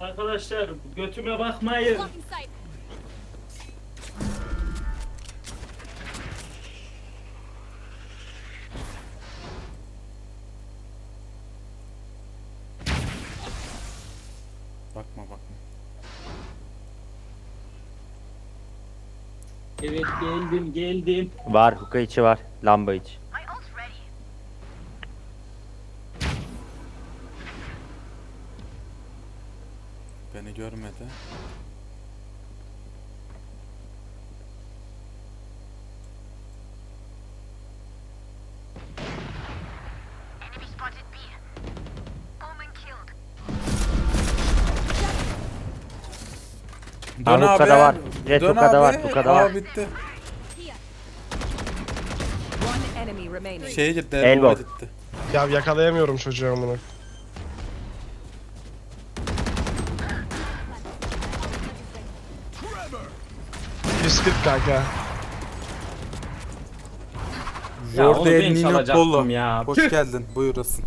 Arkadaşlar götüme bakmayın. Bakma bakma. Evet geldim geldim. Var hookah içi var. Lamba içi. Beni görmedi. Killed. Ha, hookah'da var. Jet Dön hookah'da var, abi. hookah'da Aa var. bitti. One enemy remaining. Şeye gitti. Elbow. Elbow gitti. Ya yakalayamıyorum çocuğu amına. ...140 kanka. Ya onu ben El Niño çalacaktım Polo. ya. Hoş geldin. Buyurasın.